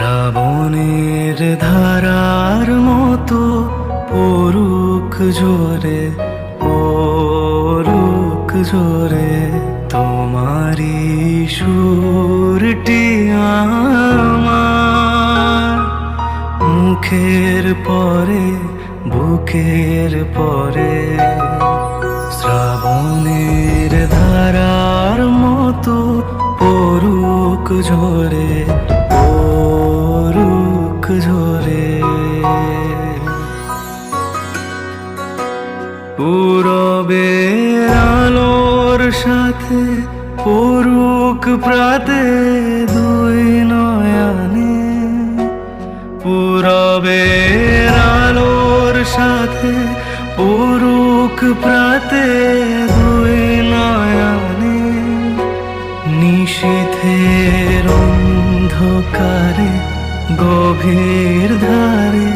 শ্রাবণের ধারার মতো পরুক জোরে পরুক জোরে তোমারি সুরটি আমার। মুখের পরে, বুকের পরে, শ্রাবণের ধারার মতো পরুক ঝরে ঝরে। পূরবের আলোর সাথে পরুক প্রাতে দুই নয়ানে। পূরবের আলোর সাথে পরুক প্রাতে দুই নয়ানে। নিশীথের অন্ধকারে গভীর ধারে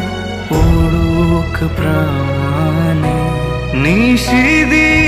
পড়ুক প্রাণে নিশিদিন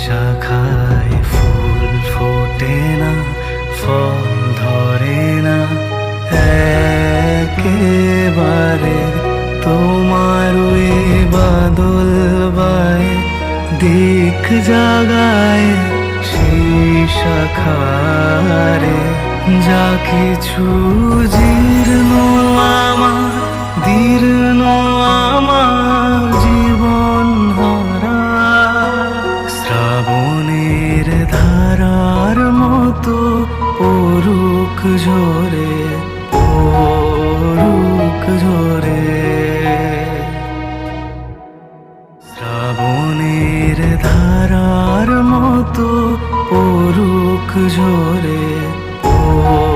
শাখায় ফুল ফোটে না, ফল ধরে না। একেবারে তোমার বাদল বায়, দিক জাগায় সেই শাখারে যা কিছু জীর্ণ, আমার দীর্ণ পরুক ও পরুক ঝরে শ্রাবণের ধারার মতো পরুক ঝরে ও